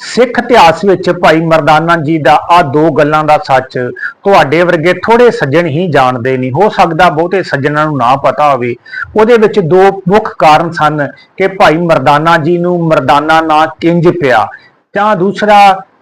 ਸਿੱਖ ਇਤਿਹਾਸ ਵਿੱਚ ਭਾਈ ਮਰਦਾਨਾ ਜੀ ਦਾ ਆ ਦੋ ਗੱਲਾਂ ਦਾ ਸੱਚ ਤੁਹਾਡੇ ਵਰਗੇ ਥੋੜੇ ਸੱਜਣ ਹੀ ਜਾਣਦੇ ਨਹੀਂ ਹੋ ਸਕਦਾ ਬਹੁਤੇ ਸੱਜਣਾਂ ਨੂੰ ਨਾ ਪਤਾ ਹੋਵੇ। ਉਹਦੇ ਵਿੱਚ ਦੋ ਮੁੱਖ ਕਾਰਨ ਸਨ ਕਿ ਭਾਈ ਮਰਦਾਨਾ ਜੀ ਨੂੰ ਮਰਦਾਨਾ ਨਾਂ ਕਿੰਜ ਪਿਆ। ਜਾਂ ਦੂਸਰਾ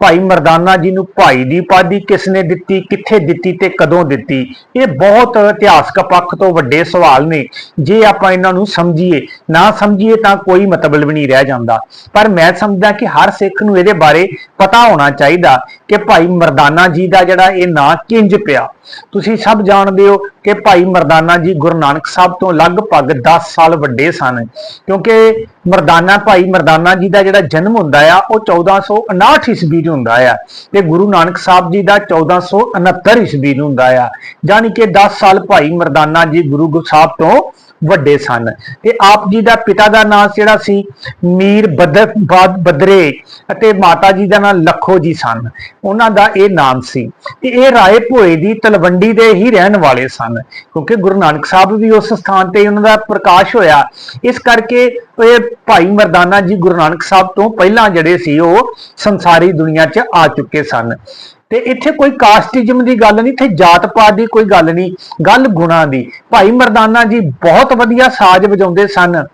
ਭਾਈ ਮਰਦਾਨਾ ਜੀ ਨੂੰ ਭਾਈ ਦੀ ਉਪਾਧੀ ਕਿਸ ਨੇ ਦਿੱਤੀ, ਕਿੱਥੇ ਦਿੱਤੀ ਤੇ ਕਦੋਂ ਦਿੱਤੀ? ਇਹ ਬਹੁਤ ਇਤਿਹਾਸਕ ਪੱਖ ਤੋਂ ਵੱਡੇ ਸਵਾਲ ਨੇ। ਜੇ ਆਪਾਂ ਇਹਨਾਂ ਨੂੰ ਸਮਝੀਏ, ਨਾ ਸਮਝੀਏ ਤਾਂ ਕੋਈ ਮਤਲਬ ਨਹੀਂ ਰਹਿ ਜਾਂਦਾ। ਪਰ ਮੈਂ ਸਮਝਦਾ ਕਿ ਹਰ ਸਿੱਖ ਨੂੰ ਇਹਦੇ ਬਾਰੇ ਪਤਾ ਹੋਣਾ ਚਾਹੀਦਾ ਕਿ ਭਾਈ ਮਰਦਾਨਾ ਜੀ ਦਾ ਜਿਹੜਾ ਇਹ ਨਾਂ ਕਿੰਜ ਪਿਆ। ਤੁਸੀਂ ਸਭ ਜਾਣਦੇ ਹੋ ਕਿ ਭਾਈ ਮਰਦਾਨਾ ਜੀ ਗੁਰੂ ਨਾਨਕ ਸਾਹਿਬ ਤੋਂ ਲਗਭਗ 10 ਸਾਲ ਵੱਡੇ ਸਨ। ਕਿਉਂਕਿ ਮਰਦਾਨਾ ਭਾਈ ਮਰਦਾਨਾ ਜੀ ਦਾ ਜਿਹੜਾ ਜਨਮ ਹੁੰਦਾ ਆ, ਉਹ 1459 ਈਸਵੀ ਨੂੰ ਹੁੰਦਾ ਆ ਤੇ ਗੁਰੂ ਨਾਨਕ ਸਾਹਿਬ ਜੀ ਦਾ 1469 ਈਸਵੀ ਨੂੰ ਹੁੰਦਾ ਆ। ਯਾਨੀ ਕਿ 10 ਸਾਲ ਭਾਈ ਮਰਦਾਨਾ ਜੀ ਗੁਰੂ ਗੋ- ਸਾਹਿਬ ਤੋਂ ਵੱਡੇ ਸਨ। ਤੇ ਆਪ ਜੀ ਦਾ ਪਿਤਾ ਦਾ ਨਾਮ ਜਿਹੜਾ ਸੀ ਮੀਰ ਬਦਰ ਬਦਰੇ ਅਤੇ ਮਾਤਾ ਜੀ ਦਾ ਨਾਮ ਲੱਖੋ ਜੀ ਸਨ। ਉਹਨਾਂ ਦਾ ਇਹ ਨਾਮ ਸੀ। ਤੇ ਇਹ ਰਾਏ ਭੋਏ ਦੀ ਤਲਵੰਡੀ ਦੇ ਹੀ ਰਹਿਣ ਵਾਲੇ ਸਨ। ਕਿਉਂਕਿ ਗੁਰੂ ਨਾਨਕ ਸਾਹਿਬ ਵੀ ਉਸ ਸਥਾਨ ਤੇ ਉਹਨਾਂ ਦਾ ਪ੍ਰਕਾਸ਼ ਹੋਇਆ। ਇਸ ਕਰਕੇ ਇਹ ਭਾਈ ਮਰਦਾਨਾ ਜੀ ਗੁਰੂ ਨਾਨਕ ਸਾਹਿਬ ਤੋਂ ਪਹਿਲਾਂ ਜਿਹੜੇ ਸੀ ਉਹ ਸੰਸਾਰੀ ਦੁਨੀਆ 'ਚ ਆ ਚੁੱਕੇ ਸਨ। ਤੇ ਇੱਥੇ ਕੋਈ ਕਾਸਟਿਜ਼ਮ ਦੀ ਗੱਲ ਨਹੀਂ, ਇੱਥੇ ਜਾਤ ਪਾਤ ਦੀ ਕੋਈ ਗੱਲ ਨਹੀਂ, ਗੱਲ ਗੁਣਾ ਦੀ। ਭਾਈ ਮਰਦਾਨਾ ਜੀ ਬਹੁਤ ਵਧੀਆ ਸਾਜ਼ ਵਜਾਉਂਦੇ ਸਨ।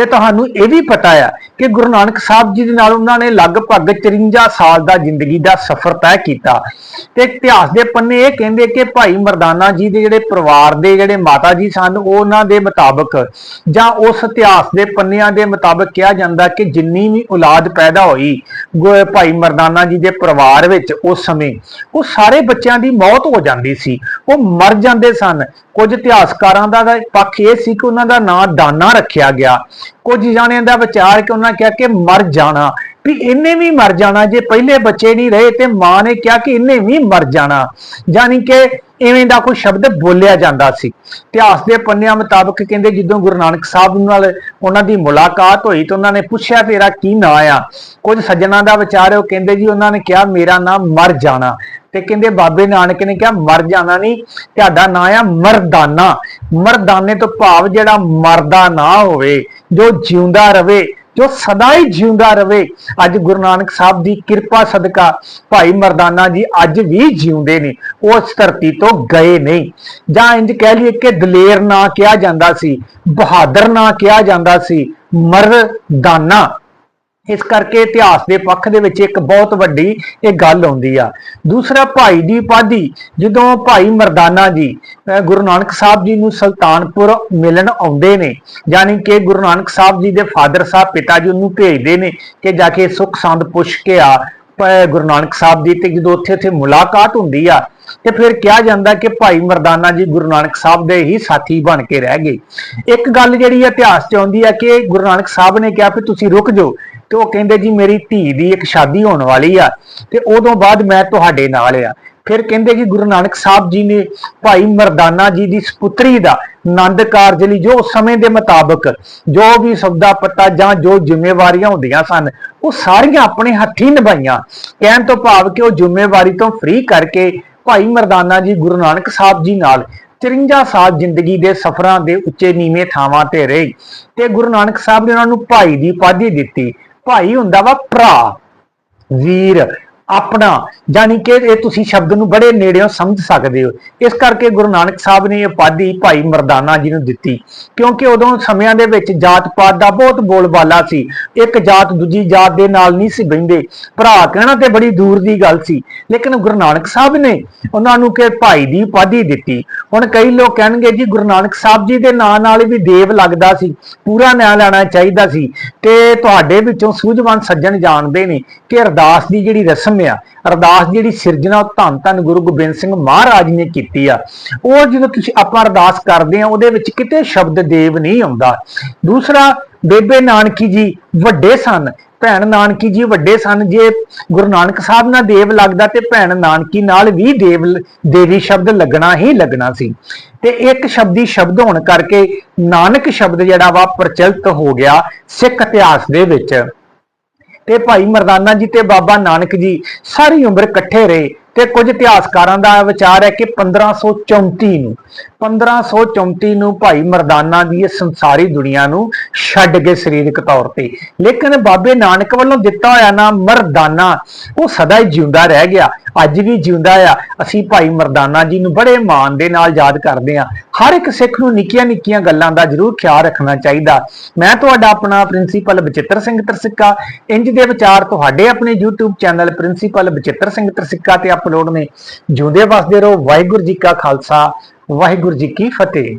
ਤੇ ਤੁਹਾਨੂੰ ਇਹ ਵੀ ਪਤਾ ਆ ਕਿ ਗੁਰੂ ਨਾਨਕ ਸਾਹਿਬ ਜੀ ਦੇ ਨਾਲ ਉਹਨਾਂ ਨੇ ਲਗਭਗ 53 ਸਾਲ ਦਾ ਜ਼ਿੰਦਗੀ ਦਾ ਸਫ਼ਰ ਤੈਅ ਕੀਤਾ। ਤੇ ਇਤਿਹਾਸ ਦੇ ਪੰਨੇ ਇਹ ਕਹਿੰਦੇ ਕਿ ਭਾਈ ਮਰਦਾਨਾ ਜੀ ਦੇ ਜਿਹੜੇ ਪਰਿਵਾਰ ਦੇ ਜਿਹੜੇ ਮਾਤਾ ਜੀ ਸਨ ਉਹਨਾਂ ਦੇ ਮੁਤਾਬਕ ਜਾਂ ਉਸ ਇਤਿਹਾਸ ਦੇ ਪੰਨਿਆਂ ਦੇ ਮੁਤਾਬਕ ਕਿਹਾ ਜਾਂਦਾ ਕਿ ਜਿੰਨੀ ਵੀ ਔਲਾਦ ਪੈਦਾ ਹੋਈ ਗੋ- ਭਾਈ ਮਰਦਾਨਾ ਜੀ ਦੇ ਪਰਿਵਾਰ ਵਿੱਚ ਉਸ ਸਮੇਂ, ਉਹ ਸਾਰੇ ਬੱਚਿਆਂ ਦੀ ਮੌਤ ਹੋ ਜਾਂਦੀ ਸੀ। ਉਹ ਮਰ ਜਾਂਦੇ ਸਨ। ਕੁਝ ਇਤਿਹਾਸਕਾਰਾਂ ਦਾ ਪੱਖ ਇਹ ਸੀ ਕਿ ਉਹਨਾਂ ਦਾ ਨਾਂ ਦਾਨਾ ਰੱਖਿਆ ਗਿਆ। ਕੁਝ ਜਾਣਿਆਂ ਦਾ ਵਿਚਾਰ ਕਿ ਉਹਨਾਂ ਕਿਹਾ ਕਿ ਮਰ ਜਾਣਾ। ਵੀ ਇਹਨੇ ਵੀ ਮਰ ਜਾਣਾ, ਜੇ ਪਹਿਲੇ ਬੱਚੇ ਨਹੀਂ ਰਹੇ ਤੇ ਮਾਂ ਨੇ ਕਿਹਾ ਕਿ ਇਹਨੇ ਵੀ ਮਰ ਜਾਣਾ। ਯਾਨੀ ਕਿ ਇਵੇਂ ਦਾ ਕੋਈ ਸ਼ਬਦ ਬੋਲਿਆ ਜਾਂਦਾ ਸੀ। ਇਤਿਹਾਸ ਦੇ ਪੰਨਿਆਂ ਮੁਤਾਬਕ ਕਹਿੰਦੇ ਜਦੋਂ ਗੁਰੂ ਨਾਨਕ ਸਾਹਿਬ ਨਾਲ ਉਹਨਾਂ ਦੀ ਮੁਲਾਕਾਤ ਹੋਈ ਤਾਂ ਉਹਨਾਂ ਨੇ ਪੁੱਛਿਆ ਤੇਰਾ ਕੀ ਨਾਂ ਆ। ਕੁਝ ਸੱਜਣਾ ਦਾ ਵਿਚਾਰ ਉਹ ਕਹਿੰਦੇ ਜੀ ਉਹਨਾਂ ਨੇ ਕਿਹਾ, ਮੇਰਾ ਨਾਮ ਮਰ ਜਾਣਾ। ਤੇ ਕਹਿੰਦੇ ਬਾਬੇ ਨਾਨਕ ਨੇ ਕਿਹਾ, ਮਰ ਜਾਣਾ ਨਹੀਂ ਤੁਹਾਡਾ ਨਾਂ ਆ ਮਰਦਾਨਾ। ਮਰਦਾਨੇ ਤੋਂ ਭਾਵ ਜਿਹੜਾ ਮਰਦਾ ਨਾ ਹੋਵੇ, ਜੋ ਜਿਉਂਦਾ ਰਵੇ, ਜੋ ਸਦਾ ਹੀ ਜਿਉਂਦਾ ਰਵੇ। ਅੱਜ ਗੁਰੂ ਨਾਨਕ ਸਾਹਿਬ ਦੀ ਕਿਰਪਾ ਸਦਕਾ ਭਾਈ ਮਰਦਾਨਾ ਜੀ ਅੱਜ ਵੀ ਜਿਉਂਦੇ ਨੇ, ਉਸ ਧਰਤੀ ਤੋਂ ਗਏ ਨਹੀਂ ਜਾਂ ਇੰਜ ਕਹਿ ਲਈਏ ਕਿ ਦਲੇਰ ਨਾ ਕਿਹਾ ਜਾਂਦਾ ਸੀ, ਬਹਾਦਰ ਨਾ ਕਿਹਾ ਜਾਂਦਾ ਸੀ, ਮਰਦਾਨਾ। ਇਸ ਕਰਕੇ ਇਤਿਹਾਸ ਦੇ ਪੱਖ ਦੇ ਵਿੱਚ ਇੱਕ ਬਹੁਤ ਵੱਡੀ ਇਹ ਗੱਲ ਆਉਂਦੀ ਆ। ਦੂਸਰਾ ਭਾਈ ਦੀ ਉਪਾਧੀ, ਜਦੋਂ ਭਾਈ ਮਰਦਾਨਾ ਜੀ ਗੁਰੂ ਨਾਨਕ ਸਾਹਿਬ ਜੀ ਨੂੰ ਸੁਲਤਾਨਪੁਰ ਮਿਲਣ ਆਉਂਦੇ ਨੇ, ਯਾਨੀ ਕਿ ਗੁਰੂ ਨਾਨਕ ਸਾਹਿਬ ਜੀ ਦੇ ਫਾਦਰ ਸਾਹਿਬ ਪਿਤਾ ਜੀ ਨੂੰ ਭੇਜਦੇ ਨੇ ਕਿ ਜਾ ਕੇ ਸੁਖ ਸੰਦ ਪੁੱਛ ਕੇ ਆ ਗੁਰੂ ਨਾਨਕ ਸਾਹਿਬ ਦੀ, ਤੇ ਜਦੋਂ ਉੱਥੇ ਉੱਥੇ ਮੁਲਾਕਾਤ ਹੁੰਦੀ ਆ, ਤੇ ਫਿਰ ਕਿਹਾ ਜਾਂਦਾ ਕਿ ਭਾਈ ਮਰਦਾਨਾ ਜੀ ਗੁਰੂ ਨਾਨਕ ਸਾਹਿਬ ਦੇ ਹੀ ਸਾਥੀ ਬਣ ਕੇ ਰਹਿ ਗਏ। ਇੱਕ ਗੱਲ ਜਿਹੜੀ ਇਤਿਹਾਸ 'ਚ ਆਉਂਦੀ ਆ ਕਿ ਗੁਰੂ ਨਾਨਕ ਸਾਹਿਬ ਨੇ ਕਿਹਾ ਵੀ ਤੁਸੀਂ ਰੁਕ ਜਾਓ ਤੇ ਉਹ ਕਹਿੰਦੇ ਜੀ ਮੇਰੀ ਧੀ ਦੀ ਇੱਕ ਸ਼ਾਦੀ ਹੋਣ ਵਾਲੀ ਆ ਤੇ ਉਦੋਂ ਬਾਅਦ ਮੈਂ ਤੁਹਾਡੇ ਨਾਲ ਆ। ਫਿਰ ਕਹਿੰਦੇ ਕਿ ਗੁਰੂ ਨਾਨਕ ਸਾਹਿਬ ਜੀ ਨੇ ਭਾਈ ਮਰਦਾਨਾ ਜੀ ਦੀ ਸੁਪੁੱਤਰੀ ਦਾ ਆਨੰਦ ਕਾਰਜ ਲਈ ਜੋ ਸਮੇਂ ਦੇ ਮੁਤਾਬਕ ਜੋ ਵੀ ਸਬਦਾ ਪਤਾ ਜਾਂ ਜੋ ਜ਼ਿੰਮੇਵਾਰੀਆਂ ਹੁੰਦੀਆਂ ਸਨ, ਉਹ ਸਾਰੀਆਂ ਆਪਣੇ ਹੱਥੀਂ ਨਿਭਾਈਆਂ। ਕਹਿਣ ਤੋਂ ਭਾਵ ਕਿ ਉਹ ਜ਼ਿੰਮੇਵਾਰੀ ਤੋਂ ਫ੍ਰੀ ਕਰਕੇ ਭਾਈ ਮਰਦਾਨਾ ਜੀ ਗੁਰੂ ਨਾਨਕ ਸਾਹਿਬ ਜੀ ਨਾਲ 53 ਸਾਲ ਜ਼ਿੰਦਗੀ ਦੇ ਸਫ਼ਰਾਂ ਦੇ ਉੱਚੇ ਨੀਵੇਂ ਥਾਵਾਂ ਤੇ ਰਹੇ ਤੇ ਗੁਰੂ ਨਾਨਕ ਸਾਹਿਬ ਨੇ ਉਹਨਾਂ ਨੂੰ ਭਾਈ ਦੀ ਉਪਾਧੀ ਦਿੱਤੀ। ਭਾਈ ਹੁੰਦਾ ਵਾ ਭਰਾ ਵੀਰ ਆਪਣਾ ਯਾਨੀ ਕਿ ਇਹ ਤੁਸੀਂ ਸ਼ਬਦ ਨੂੰ ਬੜੇ ਨੇੜਿਓਂ ਸਮਝ ਸਕਦੇ ਹੋ। ਇਸ ਕਰਕੇ ਗੁਰੂ ਨਾਨਕ ਸਾਹਿਬ ਨੇ ਇਹ ਉਪਾਧੀ ਭਾਈ ਮਰਦਾਨਾ ਜੀ ਨੂੰ ਦਿੱਤੀ। ਕਿਉਂਕਿ ਉਦੋਂ ਸਮਿਆਂ ਦੇ ਵਿੱਚ ਜਾਤ ਪਾਤ ਦਾ ਬਹੁਤ ਬੋਲਬਾਲਾ ਸੀ। ਇੱਕ ਜਾਤ ਦੂਜੀ ਜਾਤ ਦੇ ਨਾਲ ਨਹੀਂ ਸੀ ਬਹਿੰਦੇ। ਭਰਾ ਕਹਿਣਾ ਤੇ ਬੜੀ ਦੂਰ ਦੀ ਗੱਲ ਸੀ। ਲੇਕਿਨ ਗੁਰੂ ਨਾਨਕ ਸਾਹਿਬ ਨੇ ਉਹਨਾਂ ਨੂੰ ਕਿ ਭਾਈ ਦੀ ਉਪਾਧੀ ਦਿੱਤੀ। ਹੁਣ ਕਈ ਲੋਕ ਕਹਿਣਗੇ, ਜੀ, ਗੁਰੂ ਨਾਨਕ ਸਾਹਿਬ ਜੀ ਦੇ ਨਾਂ ਨਾਲ ਵੀ ਦੇਵ ਲੱਗਦਾ ਸੀ। ਪੂਰਾ ਨਾਂ ਲੈਣਾ ਚਾਹੀਦਾ ਸੀ। ਤੇ ਤੁਹਾਡੇ ਵਿੱਚੋਂ ਸੂਝਵਾਨ ਸੱਜਣ ਜਾਣਦੇ ਨੇ ਕਿ ਅਰਦਾਸ ਦੀ ਜਿਹੜੀ ਰਸਮ ਆ। ਅਰਦਾਸ ਜਿਹੜੀ ਸਿਰਜਣਾ ਧੰਨ ਧੰਨ ਗੁਰੂ ਗੋਬਿੰਦ ਸਿੰਘ ਮਹਾਰਾਜ ਨੇ ਕੀਤੀ ਆ। ਉਹ ਜਦੋਂ ਤੁਸੀਂ ਆਪਾਂ ਅਰਦਾਸ ਕਰਦੇ ਆ, ਉਹਦੇ ਵਿੱਚ ਕਿਤੇ ਸ਼ਬਦ ਦੇਵ ਨਹੀਂ ਆਉਂਦਾ। ਦੂਸਰਾ, ਬੇਬੇ ਨਾਨਕੀ ਜੀ ਵੱਡੇ ਸਨ। ਭੈਣ ਨਾਨਕੀ ਜੀ ਵੱਡੇ ਸਨ। ਜੇ ਗੁਰੂ ਨਾਨਕ ਸਾਹਿਬ ਨਾਲ ਦੇਵ ਲੱਗਦਾ ਤੇ ਭੈਣ ਨਾਨਕੀ ਨਾਲ ਵੀ ਦੇਵ ਦੇਵੀ ਸ਼ਬਦ ਲੱਗਣਾ ਹੀ ਲੱਗਣਾ ਸੀ। ਤੇ ਇੱਕ ਸ਼ਬਦੀ ਸ਼ਬਦ ਹੋਣ ਕਰਕੇ ਨਾਨਕ ਸ਼ਬਦ ਜਿਹੜਾ ਵਾ ਪ੍ਰਚਲਿਤ ਹੋ ਗਿਆ ਸਿੱਖ ਇਤਿਹਾਸ ਦੇ ਵਿੱਚ। ਤੇ ਭਾਈ ਮਰਦਾਨਾ ਜੀ ਤੇ ਬਾਬਾ ਨਾਨਕ ਜੀ, ਸਾਰੀ ਉਮਰ ਇਕੱਠੇ ਰਹੇ ਤੇ ਕੁਝ ਇਤਿਹਾਸਕਾਰਾਂ ਦਾ ਵਿਚਾਰ ਹੈ ਕਿ 1534 ਨੂੰ 1534 ਨੂੰ ਭਾਈ ਮਰਦਾਨਾ ਦੀ ਇਸ ਸੰਸਾਰੀ ਦੁਨੀਆ ਨੂੰ ਛੱਡ ਕੇ ਸਰੀਰਕ ਤੌਰ ਤੇ। ਲੇਕਿਨ ਬਾਬੇ ਨਾਨਕ ਵੱਲੋਂ ਦਿੱਤਾ ਹੋਇਆ ਨਾਮ ਮਰਦਾਨਾ, ਉਹ ਸਦਾ ਹੀ ਜਿਉਂਦਾ ਰਹਿ ਗਿਆ। ਅੱਜ ਵੀ ਜਿਉਂਦਾ ਆ। ਅਸੀਂ ਭਾਈ ਮਰਦਾਨਾ ਜੀ ਨੂੰ ਬੜੇ ਮਾਣ ਦੇ ਨਾਲ ਯਾਦ ਕਰਦੇ ਹਾਂ। ਹਰ ਇੱਕ ਸਿੱਖ ਨੂੰ ਨਿੱਕੀਆਂ ਨਿੱਕੀਆਂ ਗੱਲਾਂ ਦਾ ਜ਼ਰੂਰ ਖਿਆਲ ਰੱਖਣਾ ਚਾਹੀਦਾ। ਮੈਂ ਤੁਹਾਡਾ ਆਪਣਾ ਪ੍ਰਿੰਸੀਪਲ ਬਚਿੱਤਰ ਸਿੰਘ ਤਰਸਿੱਕਾ ਇੰਜ ਦੇ ਵਿਚਾਰ ਤੁਹਾਡੇ ਆਪਣੇ YouTube channel principal Bachittar Singh Tarsikka ਤੇ ਅਪਲੋਡ ਨੇ। ਜਿਉਂਦੇ ਵਸਦੇ ਰਹੋ। ਵਾਹਿਗੁਰੂ ਜੀ ਕਾ ਖਾਲਸਾ। ਵਾਹਿਗੁਰੂ ਜੀ ਕੀ ਫਤਿਹ।